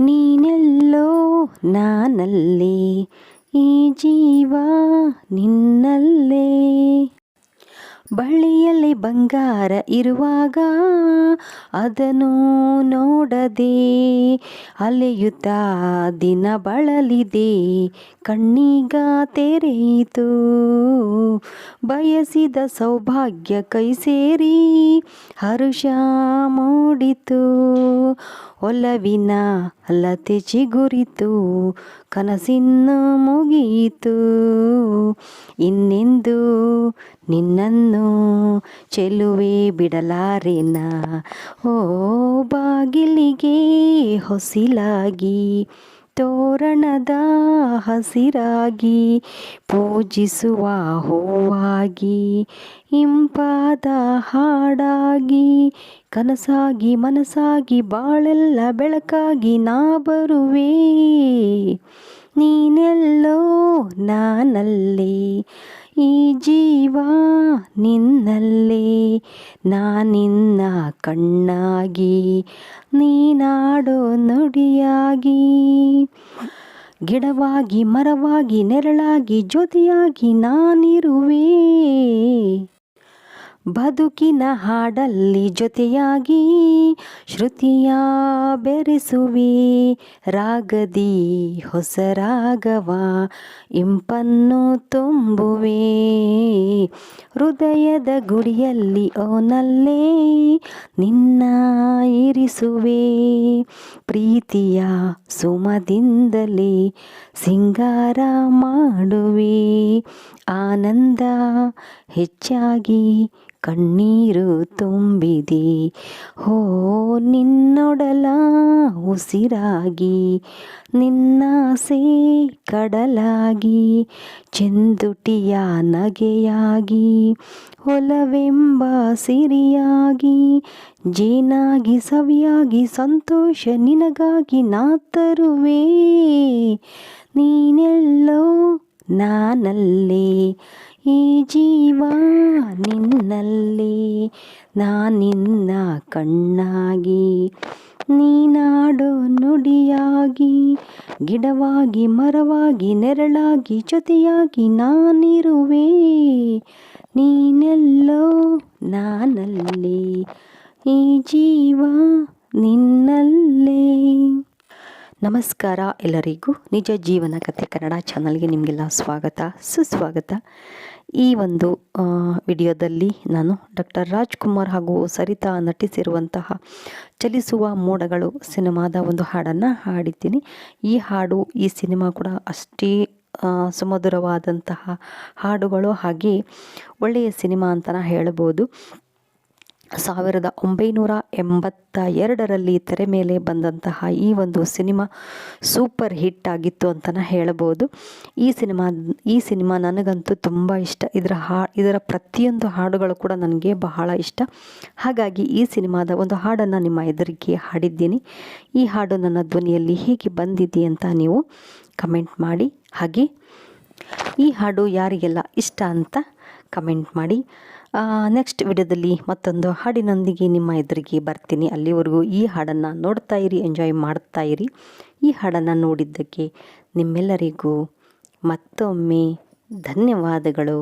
ನೀನೆಲ್ಲೋ ನಾನಲ್ಲಿ ಈ ಜೀವ ನಿನ್ನಲ್ಲೇ. ಬಳಿಯಲ್ಲಿ ಬಂಗಾರ ಇರುವಾಗ ಅದನ್ನು ನೋಡದೆ ಅಲೆಯುತ್ತ ದಿನ ಬಳಲಿದೆ. ಕಣ್ಣೀಗ ತೆರೆಯಿತು. ಬಯಸಿದ ಸೌಭಾಗ್ಯ ಕೈ ಸೇರಿ ಹರುಷ ಮೂಡಿತು. ಒಲವಿನ ಅಲತೆ ಚಿಗುರಿತು. ಕನಸಿನ್ನು ಮುಗಿಯಿತು. ಇನ್ನೆಂದು ನಿನ್ನನ್ನು ಚೆಲುವೆ ಬಿಡಲಾರೆನ? ಓ ಬಾಗಿಲಿಗೆ ಹೊಸಿಲಾಗಿ, ತೋರಣದ ಹಸಿರಾಗಿ, ಪೂಜಿಸುವ ಹೂವಾಗಿ, ಇಂಪಾದ ಹಾಡಾಗಿ, ಕನಸಾಗಿ ಮನಸಾಗಿ, ಬಾಳೆಲ್ಲ ಬೆಳಕಾಗಿ ನಾ ಬರುವೆ. ನೀನೆಲ್ಲೋ ನಾನಲ್ಲೇ ಈ ಜೀವ ನಿನ್ನಲ್ಲೇ ನಾನಿನ್ನ ಕಣ್ಣಾಗಿ ನೀನಾಡೋ ನುಡಿಯಾಗಿ. ಗಿಡವಾಗಿ ಮರವಾಗಿ ನೆರಳಾಗಿ ಜೊತೆಯಾಗಿ ನಾನಿರುವೆ. ಬದುಕಿನ ಹಾಡಲ್ಲಿ ಜೊತೆಯಾಗಿ ಶ್ರುತಿಯ ಬೆರೆಸುವಿ. ರಾಗದಿ ಹೊಸ ರಾಗವ ಇಂಪನ್ನು ತುಂಬುವೆ. ಹೃದಯದ ಗುಡಿಯಲ್ಲಿ ಓನಲ್ಲೇ ನಿನ್ನ ಇರಿಸುವೆ ಪ್ರೀತಿಯ ಸುಮದಿಂದಲೇ ಸಿಂಗಾರ ಮಾಡುವೆ. ಆನಂದ ಹೆಚ್ಚಾಗಿ ಕಣ್ಣೀರು ತುಂಬಿದೆ. ಹೋ ನಿನ್ನೊಡಲ ಉಸಿರಾಗಿ ನಿನ್ನಾಸೆ ಕಡಲಾಗಿ, ಚೆಂದುಟಿಯ ನಗೆಯಾಗಿ, ಒಲವೆಂಬ ಸಿರಿಯಾಗಿ, ಜೀನಾಗಿ ಸವಿಯಾಗಿ, ಸಂತೋಷ ನಿನಗಾಗಿ ನಾ ತರುವೆ. ನೀನೆಲ್ಲೋ ನಾನಲ್ಲೇ, ಈ ಜೀವ ನಿನ್ನಲ್ಲೇ ನಾನಿನ್ನ ಕಣ್ಣಾಗಿ ನೀನಾಡೋ ನುಡಿಯಾಗಿ ಗಿಡವಾಗಿ ಮರವಾಗಿ ನೆರಳಾಗಿ ಜೊತೆಯಾಗಿ ನಾನಿರುವೆ. ನೀನೆಲ್ಲೋ ನಾನಲ್ಲಿ ಈ ಜೀವ ನಿನ್ನಲ್ಲೇ. ನಮಸ್ಕಾರ ಎಲ್ಲರಿಗೂ. ನಿಜ ಜೀವನ ಕಥೆ ಕನ್ನಡ ಚಾನಲ್ಗೆ ನಿಮಗೆಲ್ಲ ಸ್ವಾಗತ, ಸುಸ್ವಾಗತ. ಈ ಒಂದು ವಿಡಿಯೋದಲ್ಲಿ ನಾನು ಡಾಕ್ಟರ್ ರಾಜ್ಕುಮಾರ್ ಹಾಗೂ ಸರಿತಾ ನಟಿಸಿರುವಂತಹ ಚಲಿಸುವ ಮೋಡಗಳು ಸಿನಿಮಾದ ಒಂದು ಹಾಡನ್ನು ಹಾಡಿದ್ದೀನಿ. ಈ ಹಾಡು, ಈ ಸಿನಿಮಾ ಕೂಡ ಅಷ್ಟೇ ಸುಮಧುರವಾದಂತಹ ಹಾಡುಗಳು ಹಾಗೆ ಒಳ್ಳೆಯ ಸಿನಿಮಾ ಅಂತಲೇ ಹೇಳ್ಬೋದು. ಸಾವಿರದ ಒಂಬೈನೂರ ಎಂಬತ್ತ ಎರಡರಲ್ಲಿ ತೆರೆ ಮೇಲೆ ಬಂದಂತಹ ಈ ಒಂದು ಸಿನಿಮಾ ಸೂಪರ್ ಹಿಟ್ ಆಗಿತ್ತು ಅಂತಲೇ ಹೇಳಬಹುದು. ಈ ಸಿನಿಮಾ ಈ ಸಿನಿಮಾ ನನಗಂತೂ ತುಂಬ ಇಷ್ಟ. ಇದರ ಹಾ, ಇದರ ಪ್ರತಿಯೊಂದು ಹಾಡುಗಳು ಕೂಡ ನನಗೆ ಬಹಳ ಇಷ್ಟ. ಹಾಗಾಗಿ ಈ ಸಿನಿಮಾದ ಒಂದು ಹಾಡನ್ನು ನಿಮ್ಮ ಎದುರಿಗೆ ಹಾಡಿದ್ದೀನಿ. ಈ ಹಾಡು ನನ್ನ ಧ್ವನಿಯಲ್ಲಿ ಹೇಗೆ ಬಂದಿದೆ ಅಂತ ನೀವು ಕಮೆಂಟ್ ಮಾಡಿ. ಹಾಗೆ ಈ ಹಾಡು ಯಾರಿಗೆಲ್ಲ ಇಷ್ಟ ಅಂತ ಕಮೆಂಟ್ ಮಾಡಿ. ನೆಕ್ಸ್ಟ್ ವಿಡಿಯೋದಲ್ಲಿ ಮತ್ತೊಂದು ಹಾಡಿನೊಂದಿಗೆ ನಿಮ್ಮ ಎದುರಿಗೆ ಬರ್ತೀನಿ. ಅಲ್ಲಿವರೆಗೂ ಈ ಹಾಡನ್ನು ನೋಡ್ತಾ ಇರಿ ಎಂಜಾಯ್ ಮಾಡ್ತಾ ಇರಿ. ಈ ಹಾಡನ್ನು ನೋಡಿದ್ದಕ್ಕೆ ನಿಮ್ಮೆಲ್ಲರಿಗೂ ಮತ್ತೊಮ್ಮೆ ಧನ್ಯವಾದಗಳು.